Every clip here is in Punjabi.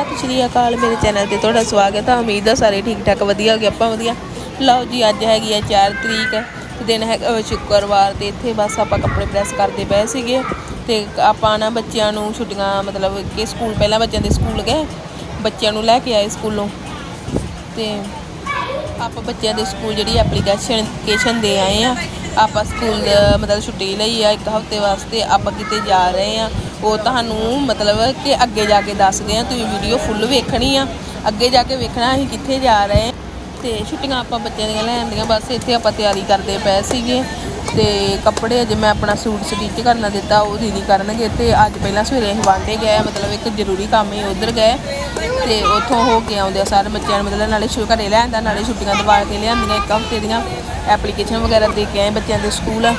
ਸਤਿ ਸ਼੍ਰੀ ਅਕਾਲ ਮੇਰੇ ਚੈਨਲ ਤੇ ਤੁਹਾਡਾ ਸਵਾਗਤ ਹੈ ਉਮੀਦ ਹੈ ਸਾਰੇ ਠੀਕ ਠਾਕ ਵਧੀਆ ਹੋਗੇ ਆਪਾਂ ਵਧੀਆ। ਲਓ ਜੀ, ਅੱਜ ਹੈਗੀ ਹੈ 4 ਤਰੀਕ, ਦਿਨ ਹੈ ਸ਼ੁੱਕਰਵਾਰ ਤੇ, ਇੱਥੇ ਬਸ ਆਪਾਂ ਕੱਪੜੇ ਪ੍ਰੈਸ ਕਰਦੇ ਪਏ ਸੀਗੇ। ਤੇ ਆਪਾਂ ਨਾ ਬੱਚਿਆਂ ਨੂੰ ਛੁੱਟੀਆਂ, ਮਤਲਬ ਕਿ ਸਕੂਲ, ਪਹਿਲਾਂ ਬੱਚਿਆਂ ਦੇ ਸਕੂਲ ਗਏ, ਬੱਚਿਆਂ ਨੂੰ ਲੈ ਕੇ ਆਏ ਸਕੂਲੋਂ। ਤੇ ਆਪਾਂ ਬੱਚਿਆਂ ਦੇ ਸਕੂਲ ਜਿਹੜੀ ਐਪਲੀਕੇਸ਼ਨ ਕੇਸ਼ਨ ਦੇ ਆਏ ਆ। ਆਪਾਂ ਸਕੂਲ, ਮਤਲਬ ਛੁੱਟੀ ਲਈ ਆ ਇੱਕ ਹਫ਼ਤੇ ਵਾਸਤੇ, ਆਪਾਂ ਕਿਤੇ ਜਾ ਰਹੇ ਆ। ਉਹ ਤੁਹਾਨੂੰ ਮਤਲਬ ਕਿ ਅੱਗੇ ਜਾ ਕੇ ਦੱਸਦੇ ਆ, ਤੁਸੀਂ ਵੀਡੀਓ ਫੁੱਲ ਵੇਖਣੀ ਆ। ਅੱਗੇ ਜਾ ਕੇ ਵੇਖਣਾ, ਅਸੀਂ ਕਿੱਥੇ ਜਾ ਰਹੇ ਆ। ਤੇ ਛੁੱਟੀਆਂ ਆਪਾਂ ਬੱਚਿਆਂ ਦੀਆਂ ਲੈਣ ਦੀਆਂ, ਬਸ ਇੱਥੇ ਆਪਾਂ ਤਿਆਰੀ ਕਰਦੇ ਪਏ ਸੀਗੇ। ਤੇ ਕੱਪੜੇ ਅਜੇ ਮੈਂ ਆਪਣਾ ਸੂਟ ਸਟਿਚ ਕਰਨਾ ਦਿੱਤਾ, ਉਹ ਦੀਦੀ ਕਰਨਗੇ। ਤੇ ਅੱਜ ਪਹਿਲਾਂ ਸਵੇਰੇ ਅਸੀਂ ਵਾਂਡੇ ਗਏ, ਮਤਲਬ ਇੱਕ ਜ਼ਰੂਰੀ ਕੰਮ ਹੀ ਉਧਰ ਗਏ। ਤੇ ਉੱਥੋਂ ਹੋ ਕੇ ਆਉਂਦੇ ਆ ਸਾਰੇ ਬੱਚਿਆਂ ਨੂੰ, ਮਤਲਬ ਨਾਲੇ ਸ਼ੁਰੂ ਘਰੇ ਲੈ ਆਂਦਾ ਨਾਲੇ ਛੁੱਟੀਆਂ ਦਵਾ ਕੇ ਲਿਆਂਦੀਆਂ ਇੱਕ ਹਫ਼ਤੇ ਦੀਆਂ। ਐਪਲੀਕੇਸ਼ਨ ਵਗੈਰਾ ਦੇ ਕੇ ਆਏ ਬੱਚਿਆਂ ਦੇ ਸਕੂਲ।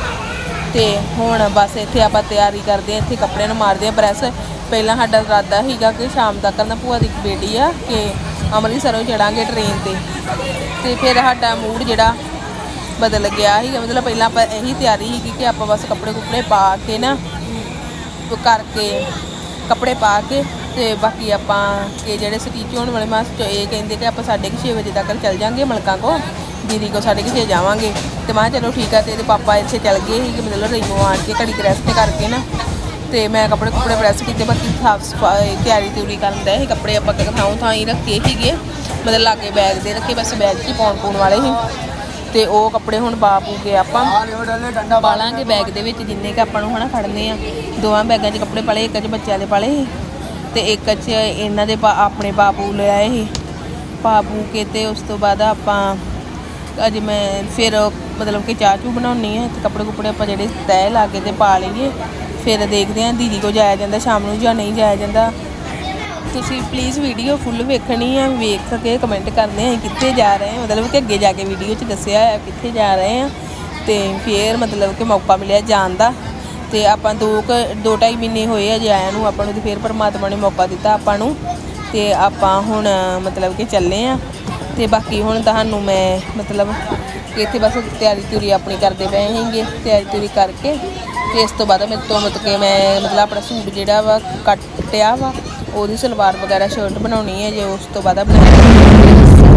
ਤੇ ਹੁਣ ਬਸ ਇੱਥੇ ਆਪਾਂ ਤਿਆਰੀ ਕਰਦੇ ਆ ਇੱਥੇ ਕੱਪੜਿਆਂ ਨੂੰ ਮਾਰਦੇ ਆ ਪ੍ਰੈਸ। ਪਹਿਲਾਂ ਸਾਡਾ ਇਰਾਦਾ ਸੀਗਾ ਕਿ ਸ਼ਾਮ ਤੱਕ ਨਾ ਭੂਆ ਦੀ ਇੱਕ ਬੇਟੀ ਆ, ਕਿ ਅੰਮ੍ਰਿਤਸਰੋਂ ਚੜਾਂਗੇ ਟ੍ਰੇਨ ਤੇ। ਤੇ ਫਿਰ ਸਾਡਾ ਮੂਡ ਜਿਹੜਾ ਬਦਲ ਗਿਆ ਸੀਗਾ। ਮਤਲਬ ਪਹਿਲਾਂ ਆਪਾਂ ਇਹੀ ਤਿਆਰੀ ਸੀਗੀ ਕਿ ਆਪਾਂ ਬਸ ਕੱਪੜੇ ਕੁਪੜੇ ਪਾ ਕੇ ਨਾ, ਕਰਕੇ ਕੱਪੜੇ ਪਾ ਕੇ ਤੇ ਬਾਕੀ ਆਪਾਂ ਇਹ ਜਿਹੜੇ ਸਟੀਚ ਹੋਣ ਵਾਲੇ ਮਾਸਟਰ, ਇਹ ਕਹਿੰਦੇ ਕਿ ਆਪਾਂ 6:30 ਵਜੇ ਤੱਕ ਚੱਲ ਜਾਾਂਗੇ ਮਲਕਾਂ ਕੋ ਦੀਦੀ ਕੋ 6:30 ਜਾਵਾਂਗੇ। ਤੇ ਮੈਂ ਕਿਹਾ ਚਲੋ ਠੀਕ ਆ, ਤੇ ਇਹਦੇ ਪਾਪਾ ਇੱਥੇ ਚੱਲ ਗਏ ਸੀ ਕਿ ਮਤਲਬ ਰਈਮੋ ਆਣ ਕੇ ਘੜੀ ਰੈਸਟ ਕਰਕੇ ਨਾ। ਤੇ ਮੈਂ ਕੱਪੜੇ ਕੁਪੜੇ ਪ੍ਰੈਸ ਕੀਤੇ, ਬਾਕੀ ਸਾਫ਼ ਸਫ਼ਾਈ, ਤਿਆਰੀ ਤਿਉਰੀ ਕਰਨ ਦੇ ਸੀ ਕੱਪੜੇ ਆਪਾਂ ਕਿ ਥਾਂ ਥਾਂ ਹੀ ਰੱਖੇ ਸੀਗੇ। ਮਤਲਬ ਲਾਗੇ ਬੈਗ ਦੇ ਰੱਖੇ, ਬਸ ਬੈਗ 'ਚ ਹੀ ਪਾਉਣ ਪੂਣ ਵਾਲੇ ਸੀ। ਤੇ ਉਹ ਕੱਪੜੇ ਹੁਣ ਪਾ ਕੇ ਆਪਾਂ ਪਾਲਾਂਗੇ ਬੈਗ ਦੇ ਵਿੱਚ ਜਿੰਨੇ ਕ ਆਪਾਂ ਨੂੰ ਹਨਾ ਖੜਨੇ ਆ। ਦੋਵਾਂ ਬੈਗਾਂ 'ਚ ਕੱਪੜੇ ਪਾਲੇ, ਇੱਕ 'ਚ ਬੱਚਿਆਂ ਦੇ ਪਾਲੇ ਸੀ ਤੇ ਇੱਕ 'ਚ ਇਹਨਾਂ ਦੇ ਪਾ- ਆਪਣੇ ਬਾਪੂ ਲੈ ਆਏ ਸੀ। ਪਾਪੂ ਕੇ ਤੇ ਉਸ ਤੋਂ ਬਾਅਦ ਆਪਾਂ ਅੱਜ ਮੈਂ ਫਿਰ ਮਤਲਬ ਕਿ ਚਾਹ ਚੂ ਬਣਾਉਣੀ ਹੈ ਤੇ ਕੱਪੜੇ ਕੁਪੜੇ ਆਪਾਂ ਜਿਹੜੇ ਤੈਅ ਲਾ ਕੇ ਤੇ ਪਾ ਲਈਏ। ਫਿਰ ਦੇਖਦੇ ਹਾਂ ਦੀਦੀ ਕੋ ਜਾਇਆ ਜਾਂਦਾ, ਸ਼ਾਮ ਨੂੰ ਜਾਂ ਨਹੀਂ ਜਾਇਆ ਜਾਂਦਾ। ਤੁਸੀਂ ਪਲੀਜ਼ ਵੀਡੀਓ ਫੁੱਲ ਵੇਖਣੀ ਆ, ਵੇਖ ਕੇ ਕਮੈਂਟ ਕਰਨੇ ਆ ਕਿੱਥੇ ਜਾ ਰਹੇ ਆ ਮਤਲਬ ਕਿ ਅੱਗੇ ਜਾ ਕੇ ਵੀਡੀਓ 'ਚ ਦੱਸਿਆ ਹੈ ਕਿੱਥੇ ਜਾ ਰਹੇ ਆ ਤੇ ਫਿਰ ਮਤਲਬ ਕਿ ਮੌਕਾ ਮਿਲਿਆ ਜਾਣ ਦਾ। ਤੇ ਆਪਾਂ ਦੋ ਕੁ, ਦੋ ਢਾਈ ਮਹੀਨੇ ਹੋਏ ਆ ਜੇ ਆਇਆਂ ਨੂੰ ਆਪਾਂ ਨੂੰ, ਤੇ ਫਿਰ ਪਰਮਾਤਮਾ ਨੇ ਮੌਕਾ ਦਿੱਤਾ ਆਪਾਂ ਨੂੰ। ਤੇ ਆਪਾਂ ਹੁਣ ਮਤਲਬ ਕਿ ਚੱਲੇ ਆ ਤੇ ਬਾਕੀ ਹੁਣ ਤੁਹਾਨੂੰ ਮੈਂ ਮਤਲਬ ਇੱਥੇ ਬਸ ਤਿਆਰੀ ਤਿਉਰੀ ਆਪਣੀ ਕਰਦੇ ਪਏ ਹੈਗੇ ਤਿਆਰੀ ਤਿਉਰੀ ਕਰਕੇ ਤੇ ਇਸ ਤੋਂ ਬਾਅਦ ਮੇਰੇ ਤੋਂ ਮਤਲਬ ਕਿ ਮੈਂ ਮਤਲਬ ਆਪਣਾ ਸੂਟ ਜਿਹੜਾ ਵਾ ਕੱਟਿਆ ਵਾ, ਉਹਦੀ ਸਲਵਾਰ ਵਗੈਰਾ ਸ਼ਰਟ ਬਣਾਉਣੀ ਹੈ ਜੇ ਉਸ ਤੋਂ ਬਾਅਦ ਆਪਣਾ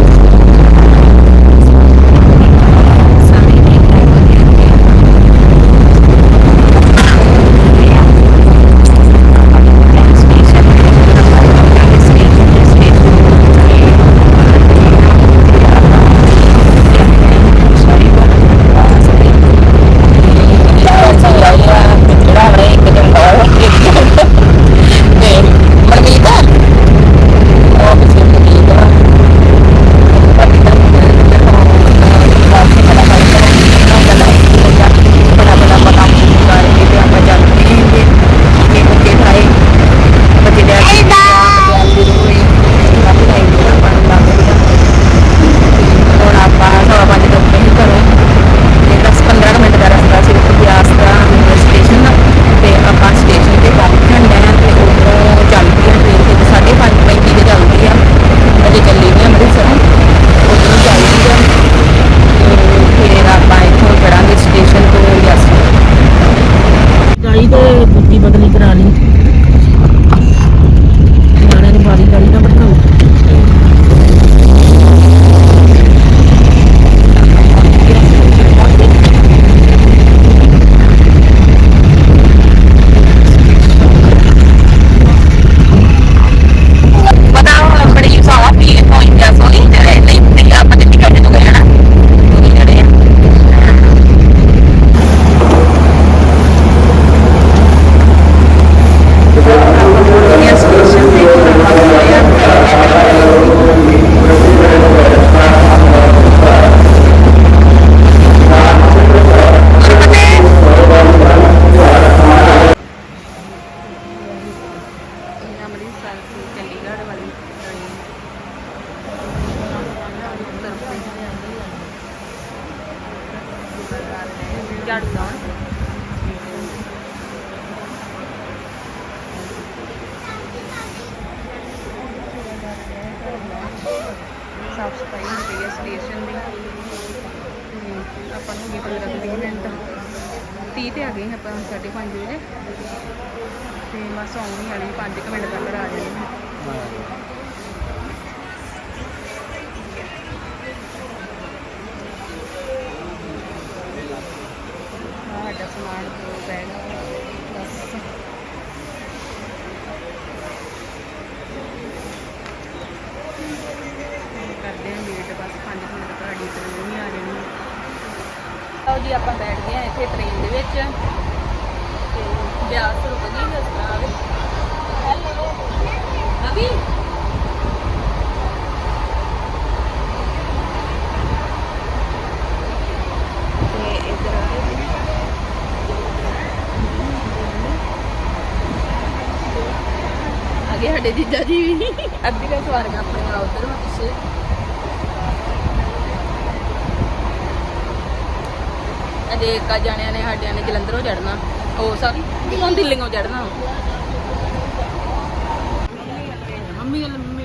Penuh gitu, kita ini ਲਓ ਜੀ, ਆਪਾਂ ਬੈਠ ਗਏ ਆ ਇੱਥੇ ਟ੍ਰੇਨ ਦੇ ਵਿੱਚ। ਤੇ ਬਿਆਸ ਰੁਕ ਗਈ ਜਿਸ ਹੈਲੋ ਅਭੀ ਸਾਡੇ ਜੀਜਾ ਜੀ ਵੀ। ਅੱਧੀ ਕਾ ਸਵਾਰੀਆਂ ਆਪਣੀਆਂ ਉਧਰ ਵਾ ਪਿੱਛੇ। ਅਜੇ ਇੱਕ ਆ ਜਾਣਿਆਂ ਨੇ ਸਾਡਿਆਂ ਨੇ ਜਲੰਧਰੋਂ ਚੜਨਾ ਉਹ ਸੌਰੀ ਹੁਣ ਦਿੱਲੀੋਂ ਚੜਨਾ ਮੰਮੀ ਗੱਲ ਮੰਮੀ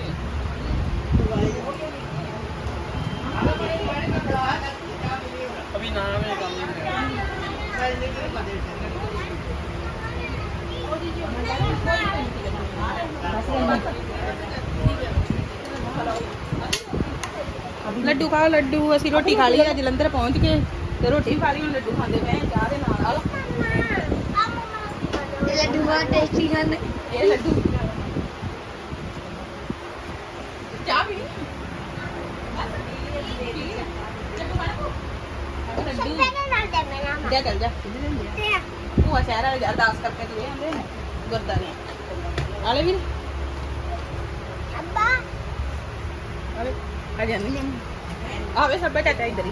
ਅਭੀ ਨਾਮ ਹੈ ਕੰਮ ਲੱਡੂ ਖਾ ਲੱਡੂ। ਅਸੀਂ ਰੋਟੀ ਖਾ ਲਈ ਆ ਜਲੰਧਰ ਪਹੁੰਚ ਕੇ ਤੇ ਰੋਟੀ ਖਾ ਲਈ ਹੁਣ ਲੱਡੂ ਖਾਂਦੇ ਪਏ ਆ ਚਾਹ ਦੇ ਨਾਲ। ਲੱਡੂ ਬਹੁਤ ਟੇਸਟੀ ਹਨ ਇਹ ਲੱਡੂ। ਚਾਹ ਵੀ ਲੱਡੂ ਨਾਲ ਦੇ ਮੇਰਾ ਜਾ ਚੱਲ ਜਾ। ਤੇ ਭੂਆ ਸ਼ਹਿਰ ਵਾਲੇ ਅਰਦਾਸ ਕਰਕੇ ਤੁਰੇ ਆਂਦੇ ਨੇ ਗੁਰਦਾਰੇ ਆਲੇ ਵੀਰ। ਅੱਬਾ। ਆਲੇ ਆ ਜਾਂਦੇ। ਆਵੇ ਸਭ ਬੈਠਾ ਚਾਹੀ ਇਧਰ ਹੀ।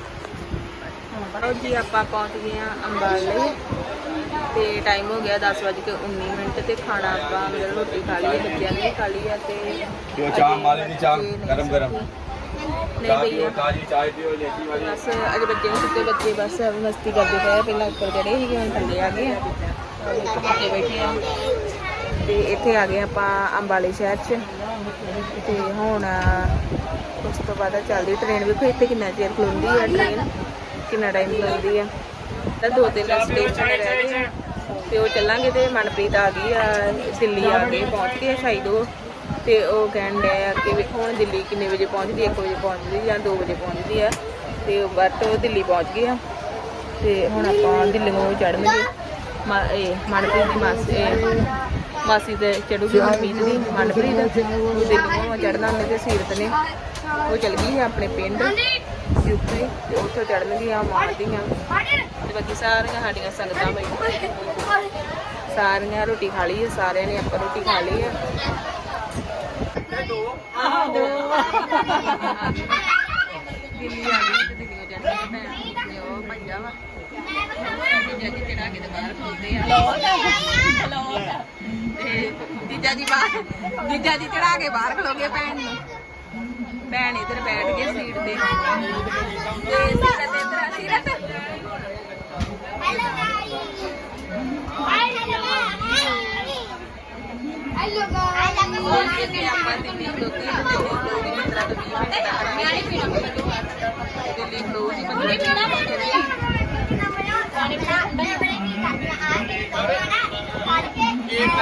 ਲਓ ਜੀ ਆਪਾਂ ਪਹੁੰਚ ਗਏ ਆ ਅੰਬਾਲੇ। ਤੇ ਟਾਈਮ ਹੋ ਗਿਆ 10:19 ਮਿੰਟ ਤੇ ਖਾਣਾ ਆਪਾਂ ਮਤਲਬ ਰੋਟੀ ਖਾ ਲਈ ਹੈ, ਬੱਚਿਆਂ ਨੇ ਵੀ ਖਾ ਲਈ ਹੈ ਤੇ ਜੋ ਚਾਹ ਮਾਲੇ ਦੀ ਚਾਹ ਨਹੀਂ ਗਰਮ ਗਰਮ। ਨਹੀਂ ਚਾਹ ਭਈਆ ਤਾਜੀ ਚਾਹ ਪੀਓ ਲੇਟੀ ਵਾਲੀ ਬਸ ਅਜੇ ਬੱਚੇ ਨਹੀਂ ਸੁੱਤੇ ਬੱਚੇ ਬਸ ਮਸਤੀ ਕਰਦੇ ਪਏ ਆ। ਪਹਿਲਾਂ ਉੱਪਰ ਚੜੇ ਸੀਗੇ ਹੁਣ ਥੱਲੇ ਆ ਗਏ ਆ। ਬੱਚੇ ਬੈਠੇ ਆ। ਤੇ ਇੱਥੇ ਆ ਗਏ ਆਪਾਂ ਅੰਬਾਲੇ ਸ਼ਹਿਰ 'ਚ। ਤੇ ਹੁਣ ਉਸ ਤੋਂ ਬਾਅਦ ਚੱਲਦੀ ਟ੍ਰੇਨ ਵੇਖੋ ਇੱਥੇ ਕਿੰਨਾ ਚਿਰ ਖਲੋਂਦੀ ਆ ਟ੍ਰੇਨ ਕਿੰਨਾ ਟਾਈਮ ਲੱਗਦੀ ਆ? ਤਾਂ ਦੋ ਤਿੰਨ ਸਟੇਸ਼ਨ ਰਹਿ ਗਏ ਤੇ ਉਹ ਚੱਲਾਂਗੇ ਤੇ ਮਨਪ੍ਰੀਤ ਆ ਗਈ ਆ, ਦਿੱਲੀ ਆ ਕੇ ਪਹੁੰਚ ਗਈ ਆ ਸ਼ਾਇਦ ਉਹ ਤੇ ਉਹ ਕਹਿਣ ਡਿਆ ਆ ਕਿ ਵੇਖੋ ਹੁਣ ਦਿੱਲੀ ਕਿੰਨੇ ਵਜੇ ਪਹੁੰਚਦੀ 1 ਵਜੇ ਪਹੁੰਚਦੀ ਜਾਂ 2 ਵਜੇ ਪਹੁੰਚਦੀ ਆ। ਤੇ ਬਟ ਉਹ ਦਿੱਲੀ ਪਹੁੰਚ ਗਈ ਆ। ਤੇ ਹੁਣ ਆਪਾਂ ਦਿੱਲੀੋਂ ਚੜ੍ਹਨਗੇ। ਮਾ- ਇਹ ਮਨਪ੍ਰੀਤ ਦੀ ਮਾਸੀ ਮਾਸੀ ਤੇ ਚੜੂਗੀ ਮਨਪ੍ਰੀਤ ਦੀ। ਮਨਪ੍ਰੀਤ ਉਹ ਦਿੱਲੀੋਂ ਚੜ੍ਹਨਾ ਉਹਨੇ ਤੇ ਸੀਰਤ ਨੇ। ਉਹ ਚਲ ਗਈ ਹੈ ਆਪਣੇ ਪਿੰਡ। ਯੂਪੀ ਤੇ ਉੱਥੋਂ ਚੜ੍ਹਨਗੀਆਂ, ਮਾਰਦੀਆਂ। ਤੇ ਬਾਕੀ ਸਾਰੀਆਂ ਸਾਡੀਆਂ ਸੰਗਤਾਂ ਬੈਠੀਆਂ ਸਾਰੀਆਂ ਰੋਟੀ ਖਾ ਲਈ ਹੈ ਸਾਰਿਆਂ ਨੇ ਆਪਾਂ ਰੋਟੀ ਖਾ ਲਈ ਹੈ ਦਿੱਲੀ ਆ ਗਈ ਤੇ ਦਿੱਲੀੋਂ ਚੜ੍ਹਨਾ ਭੈਣ ਉਹ ਭੱਜਾ ਵਾ। ਜੀਜਾ ਚੜਾ ਕੇ ਤੇ ਬਾਹਰ ਖੋਲਦੇ ਆ। ਤੇ ਜੀਜਾ ਜੀ ਬਾਹਰ, ਜੀਜਾ ਜੀ ਚੜਾ ਕੇ ਬਾਹਰ ਖਲੋ ਭੈਣ ਨੂੰ। ਭੈਣ ਇਧਰ ਬੈਠ ਗਏ ਸੀਟ ਤੇ। ਤੇ ਸੀਰਤ ਇਧਰ ਆ Seerat hello guys hi hello guys hello ਹੋਰ ਗਾਇਸ ਕਿਤੇ ਆਪਾਂ ਦਿੱਲੀ ਖਲੋਤੀ ਹੈ ਤੇ ਦਿੱਲੀ ਖਲੋਤੀ ਮਿੰਟ ਦਾ ਵੀਹ ਮਿੰਟ ਦਾ ਕਰਾਂਗੇ ਮੈਂ ਨਹੀਂ ਪੀਣਾ ਦਿੱਲੀ ਖਲੋਤੀ ਪੰਦਰਾਂ ਮਿੰਟ ਪਾਣੀ ਬਣਾ ਮੈਂ ਬਣੇ ਕੀ ਕਰਨਾ ਆ ਕੇ ਕਰਨਾ ਫੜ ਕੇ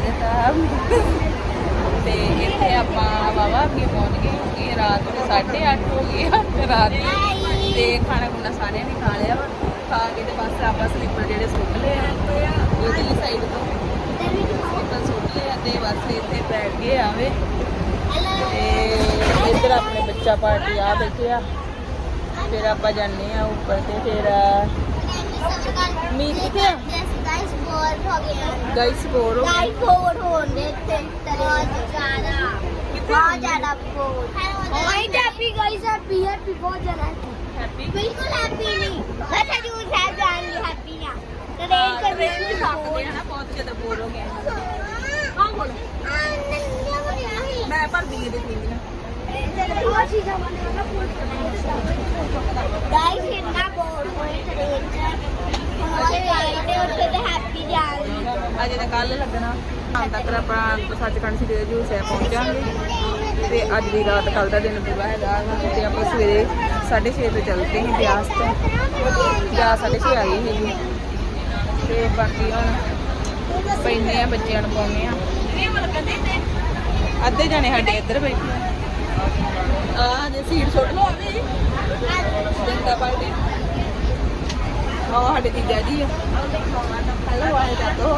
ਸਵਾਗਤ ਆ ਤੇ ਇੱਥੇ ਆਪਾਂ ਵਾਵਾ ਅੱਗੇ ਪਹੁੰਚ ਗਏ ਹੋਗੇ ਰਾਤ ਦੇ 8:30 ਹੋ ਰਾਤ ਦੀ। ਤੇ ਖਾਣਾ ਖੁਣਾ ਸਾਰਿਆਂ ਨੇ ਖਾ ਲਿਆ ਵਾ। ਤੇ ਬਸ ਆਪਾਂ ਸਲੀਪਰ ਜਿਹੜੇ ਸੁੱਟ ਲਏ ਆ। ਸਾਈਡ ਤੋਂ ਸਲੀਪਰ ਸੁੱਟ ਲਏ ਆ ਤੇ ਬਸ ਇੱਥੇ ਬੈਠ ਗਏ ਆਵੇ ਤੇ ਇੱਧਰ ਆਪਣੇ ਬੱਚਾ ਪਾਰਟੀ ਆ ਬੈਠੇ ਆ। ਫਿਰ ਆਪਾਂ ਜਾਣੇ ਆ ਉੱਪਰ ਤੇ ਫਿਰ ਮੀਤ ਕਿੱਥੇ ਆ? ਬੋਰ ਹੋ ਗਏ ਗਾਈਸ ਬੋਰ ਹੋ ਗਾਇਸ ਬੋਰ ਹੋਣੇ ਤੇ ਬਹੁਤ ਜ਼ਿਆਦਾ। ਬਹੁਤ ਜ਼ਿਆਦਾ bore hi happy guys happy happy ਬਹੁਤ ਜ਼ਿਆਦਾ ਹੈਪੀ ਬਿਲਕੁਲ ਹੈਪੀ ਨਹੀਂ। ਬਸ ਹਜੂਰ ਸਾਹਿਬ ਜਾਣ ਲਈ ਹੈਪੀ ਨਾ ਟ੍ਰੇਨ ਤੇ ਬਿਲਕੁਲ ਸਕਦੇ ਆ ਨਾ ਬਹੁਤ ਜ਼ਿਆਦਾ ਬੋਰ ਹੋ ਗਏ। ਹਾਂ ਬੋਲ। ਮੈਂ ਭਰਦੀ ਇਹਦੇ ਪੀਂਦੀਆਂ ਗਾਇਸ ਇੰਨਾ ਬੋਰ ਹੋਏ ਟ੍ਰੇਨ ਚ ਹੁਣ ਅਜੇ ਤਾਂ ਕੱਲ ਲੱਗਣਾ। ਸ਼ਾਮ ਤੱਕ ਆਪਾਂ ਸੱਚਖੰਡ ਸ੍ਰੀ ਹਜੂਰ ਸਾਹਿਬ ਪਹੁੰਚਾਂਗੇ ਤੇ ਅੱਜ ਦੀ ਰਾਤ ਕੱਲ ਦਾ ਦਿਨ ਪੂਰਾ ਹੈਗਾ। ਤੇ ਆਪਾਂ ਸਵੇਰੇ 6:30 ਵਜੇ ਚੱਲਦੇ ਹਾਂ ਬਿਆਸ ਤੋਂ। ਜਾਂ 6:30 ਆ ਗਈ ਸੀਗੀ ਤੇ ਬਾਕੀ ਹੁਣ ਪੈਂਦੇ ਆ ਬੱਚਿਆਂ ਨੂੰ ਪਾਉਨੇ ਆ ਅੱਧੇ ਜਾਣੇ ਸਾਡੇ ਇੱਧਰ ਬੈਠੇ ਆ। ਆ ਜੇ ਸੀਟ ਸੁੱਟ ਲਓ ਆਵੇ ਜਨਤਾ ਪਾਰਟੀ ਆਹ ਸਾਡੇ ਜੀਜਾ ਜੀ ਆ। ਹੈਲੋ ਆਏ ਜਾ ਤੋ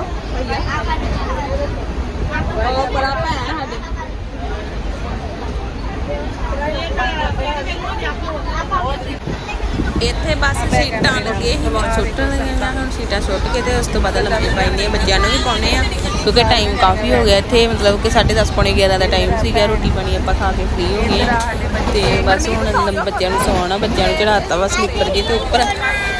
ਉਹ ਬੜਾ ਭੈਣ ਸਾਡੇ। ਇੱਥੇ ਬਸ ਸੀਟਾਂ ਲੱਗੇ ਸੀ ਸੁੱਟਣ ਲੱਗੀਆਂ ਹੁਣ ਸੀਟਾਂ ਸੁੱਟ ਕੇ ਤੇ ਉਸ ਤੋਂ ਬਾਅਦ ਲੰਮੇ ਪੈਣੇ ਬੱਚਿਆਂ ਨੂੰ ਵੀ ਪਾਉਣੇ ਆ, ਕਿਉਂਕਿ ਟਾਈਮ ਕਾਫੀ ਹੋ ਗਿਆ ਇੱਥੇ, ਮਤਲਬ ਕਿ 10:30 ਪੌਣੇ 11 ਦਾ ਟਾਈਮ ਸੀਗਾ, ਰੋਟੀ ਪਾਣੀ ਆਪਾਂ ਖਾ ਕੇ ਫ੍ਰੀ ਹੋ ਗਏ ਤੇ ਬਸ ਹੁਣ ਬੱਚਿਆਂ ਨੂੰ ਸੌਣਾ, ਬੱਚਿਆਂ ਨੂੰ ਚੜਾਤਾ ਵਾ ਸਲੀਪਰ ਜੀ ਤੇ ਉੱਪਰ।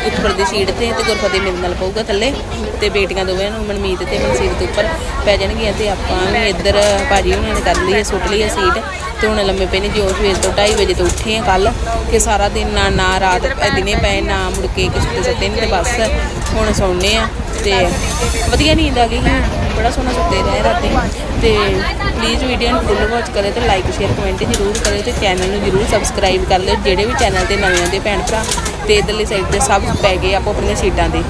ਉੱਪਰ ਦੀ ਸੀਟ ਤੇ ਤੇ ਗੁਰਫਤਿਹ ਮੇਰੇ ਨਾਲ ਪਊਗਾ ਥੱਲੇ ਤੇ ਬੇਟੀਆਂ ਦੋਵੇਂ ਨੂੰ ਮਨਮੀਤ ਤੇ ਮਨਸੀਤ ਦੇ ਉੱਪਰ ਪੈ ਜਾਣਗੀਆਂ ਤੇ ਆਪਾਂ ਵੀ ਇੱਧਰ ਭਾਜੀ ਹੁਣਾਂ ਨੇ ਕਰ ਲਈ ਹੈ, ਸੁੱਟ ਲਈ ਹੈ ਸੀਟ ਤੇ ਹੁਣ ਲੰਮੇ ਪਏ ਨੇ ਜੋ ਸਵੇਰ ਤੋਂ 2:30 ਵਜੇ ਤੋਂ ਉੱਠੇ ਆ ਕੱਲ ਕਿ ਸਾਰਾ ਦਿਨ ਨਾ ਨਾ ਰਾਤ ਦਿਨੇ ਪਏ, ਨਾ ਮੁੜ ਕੇ ਕਿਸੇ ਤੇ ਨਹੀਂ ਤੇ ਬਸ ਹੁਣ ਸੌਂਨੇ ਆ ਤੇ ਵਧੀਆ ਨੀਂਦ ਆ ਗਈ ਬੜਾ ਸੋਹਣਾ ਸੁੱਤੇ ਰਹੇ ਰਾਤੀ ਤੇ ਪਲੀਜ਼ ਵੀਡੀਓ ਨੂੰ ਫੁੱਲ ਵਾਚ ਕਰੇ ਤੇ ਲਾਈਕ ਸ਼ੇਅਰ ਕਮੈਂਟ ਜ਼ਰੂਰ ਕਰਿਓ ਤੇ ਚੈਨਲ ਨੂੰ ਜ਼ਰੂਰ ਸਬਸਕ੍ਰਾਈਬ ਕਰ ਲਿਓ, ਜਿਹੜੇ ਵੀ ਚੈਨਲ ਤੇ ਨਵੇਂ ਆਉਂਦੇ ਭੈਣ ਭਰਾ ਤੇ ਇਧਰਲੀ ਸਾਈਡ ਤੇ ਸਭ ਪੈ ਗਏ ਆਪੋ ਆਪਣੀਆਂ ਸੀਟਾਂ ਤੇ।